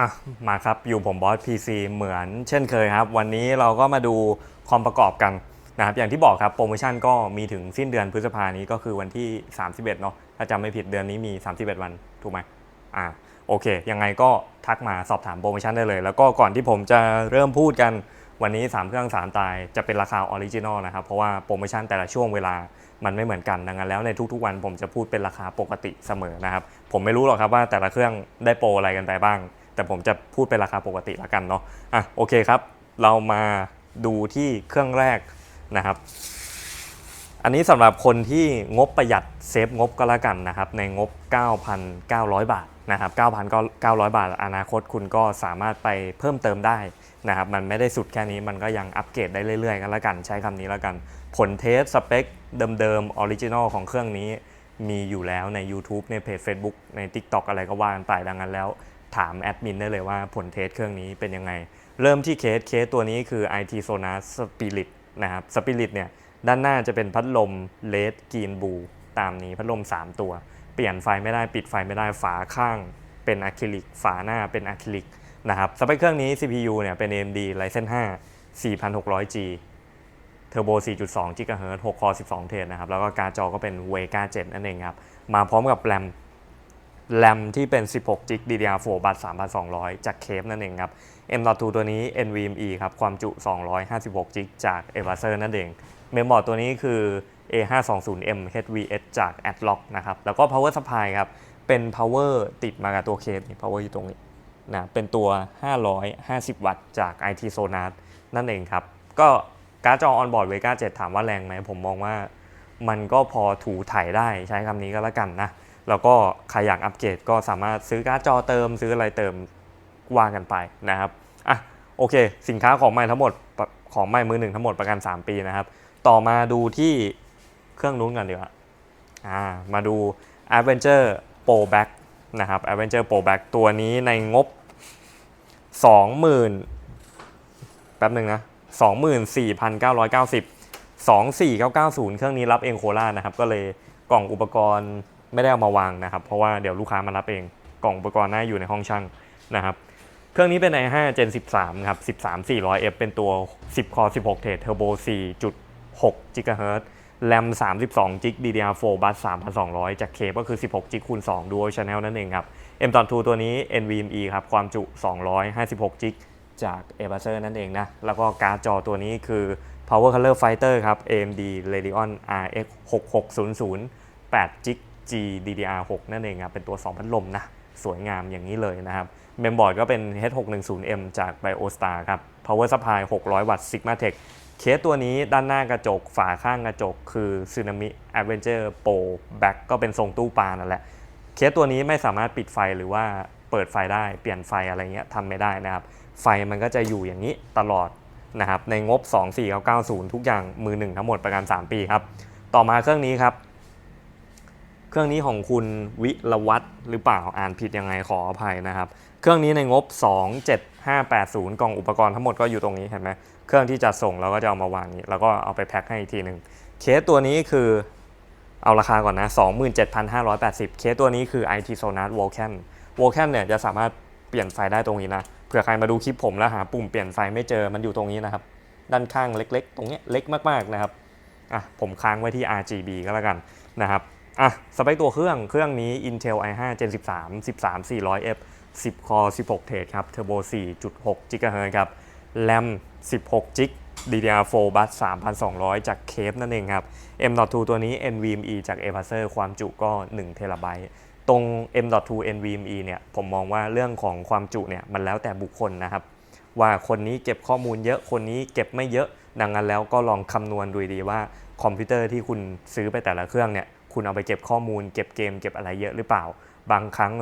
อะมาครับอยู่ผมบอส PC เหมือนเช่นเคยครับ วันนี้เราก็มาดูคอมประกอบกันนะครับอย่างที่บอกครับโปรโมชั่นก็มีถึงสิ้นเดือนพฤษภานี้ก็คือวันที่ 31 เนาะถ้าจำไม่ผิดเดือนนี้มี 31 วันถูกไหมอ่าโอเค ยังไงก็ทักมาสอบถามโปรโมชั่นได้เลย แล้วก็ก่อนที่ผมจะเริ่มพูดกันวันนี้ 3 เครื่อง 3 ตายจะเป็นราคาออริจินอลนะครับ เพราะว่าโปรโมชั่นแต่ละช่วงเวลามันไม่เหมือนกันดังนั้นแล้วในทุกๆวันผมจะพูดเป็นราคาปกติเสมอนะครับผมไม่รู้หรอกครับว่าแต่ละเครื่องได้โปรอะไรกันไปบ้าง แต่ผมจะพูดเป็นราคาปกติละกันเนาะอะโอเคครับ เรามาดูที่เครื่องแรกนะครับ อันนี้สำหรับคนที่งบประหยัดเซฟงบก็แล้วกันนะครับ ในงบ 9,900 บาทนะครับ9,900 บาท อนาคตคุณก็สามารถไปเพิ่มเติมได้นะครับมันไม่ได้สุดแค่นี้มันก็ยังอัปเกรดได้เรื่อยๆกันแล้วกันใช้คำนี้แล้วกัน ผลเทสสเปคเดิมๆออริจินอลของเครื่องนี้มีอยู่แล้วใน YouTube ในเพจ Facebook ใน TikTok อะไรก็ว่ากันไปดังนั้นแล้ว ถามแอดมินได้เลยว่าผลเทสเครื่องนี้เป็นยังไง เริ่มที่เคสเคสตัวนี้คือ IT Sonar Spirit นะครับ Spirit เนี่ยด้านหน้าจะเป็นพัดลม LED Green Blue ตามนี้พัดลม 3 ตัว เปลี่ยนไฟไม่ได้ปิดไฟไม่ได้ฝาข้างเป็นอะคริลิกฝาหน้าเป็นอะคริลิกนะครับสเปคเครื่องนี้ CPU เนี่ยเป็น AMD Ryzen 5 4600G Turbo 4.2 GHz 6 Core 12 เทรดนะครับ แล้วก็การ์ดจอก็เป็น Vega 7 นั่นเองครับ มาพร้อมกับแรม แรมที่เป็น 16 g b DDR4 บัตร3,200 จากเคฟนั่นเองครับ M.2 ตัวนี้ NVMe ครับ ความจุ 256 g b จาก a v a s e r นั่นเอง เมมบอร์ดตัวนี้คือ A520M HVS จาก Adlock นะครับ แล้วก็ power supply ครับ เป็น power ติดมากับตัวเคสนี่ power อยู่ตรงนี้นะ เป็นตัว 550 วัตต์จาก IT Sonar นั่นเองครับ ก็การ์ดจอ onboard Vega 7 ถามว่าแรงไหม ผมมองว่ามันก็พอถูถ่ายได้ใช้คำนี้ก็แล้วกันนะ แล้วก็ใครอยากอัปเกรดก็สามารถซื้อการ์ดจอเติม ซื้ออะไรเติมว่ากันไปนะครับอะโอเค สินค้าของใหม่ทั้งหมดของใหม่มือหนึ่งทั้งหมดประกัน 3 ปีนะครับ ต่อมาดูที่เครื่องนู้นกันดีกว่าอ่ามาดู Adventure Pro Back นะครับ Adventure Pro Back ตัวนี้ในงบ 20,000 แป๊บหนึ่งนะ 24,990 24990 เครื่องนี้รับเองโครานะครับ ก็เลยกล่องอุปกรณ์ ไม่ได้เอามาวางนะครับ เพราะว่าเดี๋ยวลูกค้ามารับเองกล่องอุปกรณ์น่าอยู่ในห้องช่างนะครับเครื่องนี้เป็น i5 Gen 13ครับ13 400F เป็นตัว 10 Core 16 Thread Turbo 4.6 GHz RAM 32 GB DDR4 Bus 3,200 จากเคก็คือ 16 g คูณ2 Dual Channel นั่นเองครับ M.2 ตัวนี้ NVMe ครับ ความจุ 256 g จาก a b a s e r นั่นเองนะ แล้วก็การ์ดจอตัวนี้คือ Power Color Fighter ครับ AMD Radeon RX 6600 8 G GDDR6 นั่นเองครับเป็นตัว 2 พัดลมนะ สวยงามอย่างนี้เลยนะครับเมมบอร์ดก็เป็น H610M จาก BioStar ครับ Power Supply 600 วัตต์ Sigma Tech เคสตัวนี้ด้านหน้ากระจกฝาข้างกระจก คือ Tsunami Adventure Pro Back ก็เป็นทรงตู้ปลานั่นแหละ เคสตัวนี้ไม่สามารถปิดไฟหรือว่าเปิดไฟได้เปลี่ยนไฟอะไรเงี้ยทำไม่ได้นะครับ ไฟมันก็จะอยู่อย่างนี้ตลอดนะครับในงบ 24990 ทุกอย่างมือหนึ่งทั้งหมดประกัน 3 ปีครับ ต่อมาเครื่องนี้ครับ เครื่องนี้ของคุณวิรวัตรหรือเปล่าอ่านผิดยังไงขออภัยนะครับ เครื่องนี้ในงบ 27580 กล่องอุปกรณ์ทั้งหมดก็อยู่ตรงนี้เห็นไหมเครื่องที่จะส่งเราก็จะเอามาวางนี้แล้วก็เอาไปแพ็คให้อีกทีหนึ่งเคสตัวนี้คือเอาราคาก่อนนะ 27,580 เคสตัวนี้คือ IT Sonar Vulcan Vulcan เนี่ยจะสามารถเปลี่ยนไฟได้ตรงนี้นะเผื่อใครมาดูคลิปผมแล้วหาปุ่มเปลี่ยนไฟไม่เจอมันอยู่ตรงนี้นะครับ ด้านข้างเล็กๆ ตรงนี้เล็กมากๆนะครับอะผมค้างไว้ที่ RGB ก็แล้วกันนะครับ อะสเปคตัวเครื่องเครื่องนี้ Intel i5 Gen 13 13 400F 10 Core 16 Thread ครับ Turbo 4.6 GHz ครับ RAM 16 g b DDR4 Bus 3,200 จากเคฟนั่นเองครับ M.2 ตัวนี้ NVMe จาก a p a c e r ความจุก็1 t b ตรง M.2 NVMe เนี่ยผมมองว่าเรื่องของความจุเนี่ยมันแล้วแต่บุคคลนะครับ ว่าคนนี้เก็บข้อมูลเยอะคนนี้เก็บไม่เยอะ ดังนั้นแล้วก็ลองคำนวณดูดีว่าคอมพิวเตอร์ที่คุณซื้อไปแต่ละเครื่องเนี่ย คุณเอาไปเก็บข้อมูล เก็บเกม เก็บอะไรเยอะหรือเปล่า บางครั้ง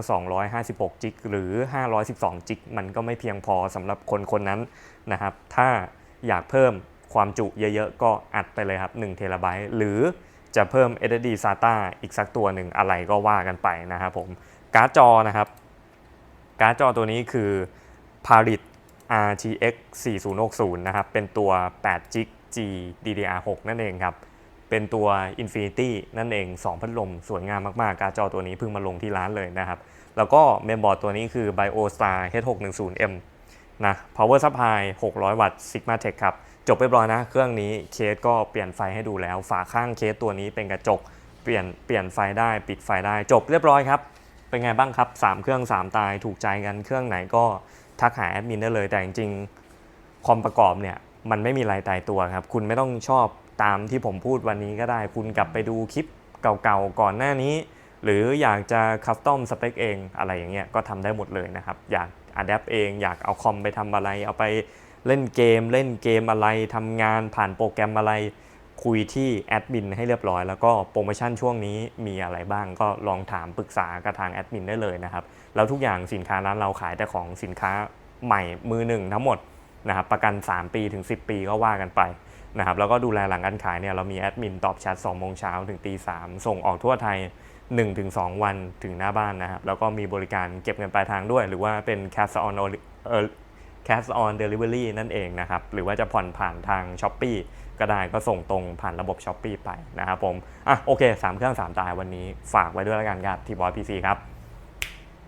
256 จิก หรือ 512 จิก มันก็ไม่เพียงพอสำหรับคนคนนั้นนะครับ ถ้าอยากเพิ่มความจุเยอะๆ ก็อัดไปเลยครับ1เทราไบต์หรือจะเพิ่ม SSD SATA อีกสักตัวหนึ่งอะไรก็ว่ากันไปนะครับผม การ์ดจอนะครับ การ์ดจอตัวนี้คือ Parit RTX 4060 นะครับ เป็นตัว8 g b G DDR6 นั่นเองครับ เป็นตัว Infinity นั่นเอง 2 พัดลมสวยงามมากๆ การ์ดจอตัวนี้เพิ่งมาลงที่ร้านเลยนะครับ แล้วก็เมนบอร์ดตัวนี้คือ BioStar H610M นะ Power Supply 600 วัตต์ Sigma Tech ครับ จบเรียบร้อยนะ เครื่องนี้เคสก็เปลี่ยนไฟให้ดูแล้ว ฝาข้างเคสตัวนี้เป็นกระจก เปลี่ยนเปลี่ยนไฟได้ ปิดไฟได้ จบเรียบร้อยครับ เป็นไงบ้างครับ 3 เครื่อง 3 ตาย ถูกใจกัน เครื่องไหนก็ทักหาแอดมินได้เลย แต่จริงๆ คอมประกอบเนี่ย มันไม่มีอะไรตายตัวครับ คุณไม่ต้องชอบ ตามที่ผมพูดวันนี้ก็ได้ คุณกลับไปดูคลิปเก่าๆก่อนหน้านี้ หรืออยากจะคัสตอมสเปคเองอะไรอย่างเงี้ยก็ทำได้หมดเลยนะครับ อยากอัดแอปเองอยากเอาคอมไปทำอะไร เอาไปเล่นเกม เล่นเกมอะไรทำงานผ่านโปรแกรมอะไร คุยที่แอดมินให้เรียบร้อย แล้วก็โปรโมชั่นช่วงนี้มีอะไรบ้างก็ลองถามปรึกษากับทางแอดมินได้เลยนะครับแล้วทุกอย่างสินค้าร้านเราขายแต่ของสินค้าใหม่มือหนึ่งทั้งหมดนะครับประกัน 3 ปีถึง 10 ปีก็ว่ากันไป นะครับแล้วก็ดูแลหลังการขายเนี่ยเรามีแอดมินตอบแชท2โมงเช้าถึงตี3ส่งออกทั่วไทย 1-2 วันถึงหน้าบ้านนะครับ แล้วก็มีบริการเก็บเงินปลายทางด้วย หรือว่าเป็น cash on เอ่อ cash on delivery นั่นเองนะครับ หรือว่าจะผ่อนผ่านทาง s h อ p e e ก็ได้ก็ส่งตรงผ่านระบบ s h อ p e e ไปนะครับผม อะโอเค 3 เครื่อง 3 ตายวันนี้ฝากไว้ด้วยแล้วกันครับทีบอยพีซีครับ